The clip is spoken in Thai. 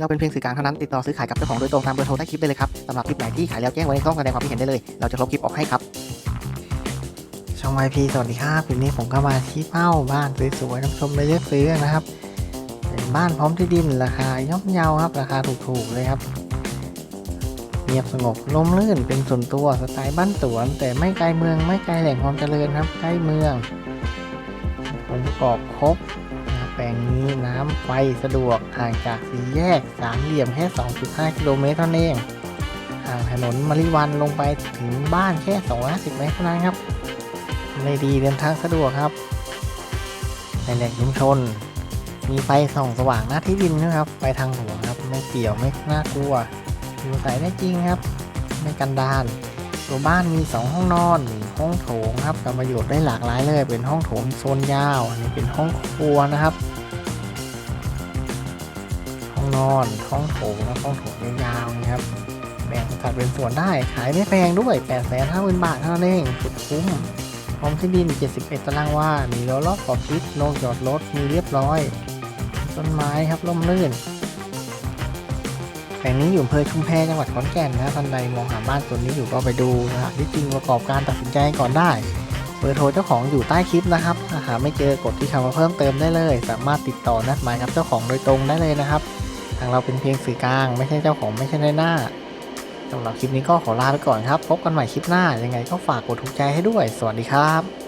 เราเป็นเพียงสื่อกลางเท่านั้นติดต่อซื้อขายกับเจ้าของโดยตรงตามเบอร์โทรใต้คลิปได้เลยครับสำหรับคลิปไหนที่ขายแล้วแจ้งไว้ในช่องแสดงความคิดเห็นได้เลย เราจะลบคลิปออกให้ครับ ช่อง YP สวัสดีครับคลิปนี้ผมก็มาที่เป้าบ้านสวยๆน้ำชมเลยเลือกซื้อนะครับเป็นบ้านพร้อมที่ดินราคาย่อมเยาครับ ราคาถูกๆเลยครับเงียบสงบลมลื่นเป็นส่วนตัวสไตล์บ้านสวน แต่ไม่ไกลเมืองไม่ไกลแหล่งความเจริญครับใกล้เมืององค์ประกอบครบ ฟสะดวกห่างจากสี่แยกสามเหลี่ยมแค่ 2.5 กิโลเมตรเท่านั้นเองห่างถนนมาริวันลงไปถึงบ้านแค่ 250 เมตรเท่านั้นครับในดีเดินทางสะดวกครับ ในแหล่งชุมชน มีไฟส่องสว่างหน้าที่ดินนะครับไฟทางหลวครับ ไม่เปี่ยวไม่น่ากลัว อยู่ใส่ได้จริงครับ ไม่กันดานตัวบ้านมี 2 ห้องนอนห้องโถงครับกับประโยชน์ได้หลากหลายเลย เป็นห้องโถงโซนยาว อันนี้เป็นห้องครัวนะครับ นอนห้องโถงและห้องโถงยาวๆนะครับ แบ่งสัดเป็นส่วนได้ ขายไม่แพงด้วย8 5 0 0 0 0บาทเท่านั้นเองสุดคุ้ม พร้อมที่ดิน 71 ตารางวา มีล้อรอบขอบชิดโลงจอดรถ มีเรียบร้อย ต้นไม้ครับร่มรื่นแปลงนี้อยู่อำเภอชุมแพจังหวัดขอนแก่นนะท่านใดมองหาบ้านตัวนี้อยู่ก็ไปดูนะฮะที่จริงประกอบการตัดสินใจก่อนได้เบอร์โทรเจ้าของอยู่ใต้คลิปนะครับ ถ้าหาไม่เจอกดที่คำว่าเพิ่มเติมได้เลย สามารถติดต่อนัดหมายกับเจ้าของโดยตรงได้เลยนะครับ ทางเราเป็นเพียงสื่อกลาง ไม่ใช่เจ้าของไม่ใช่ในหน้าสำหรับคลิปนี้ก็ขอลาไปก่อนครับ พบกันใหม่คลิปหน้า ยังไงก็ฝากกดถูกใจให้ด้วย สวัสดีครับ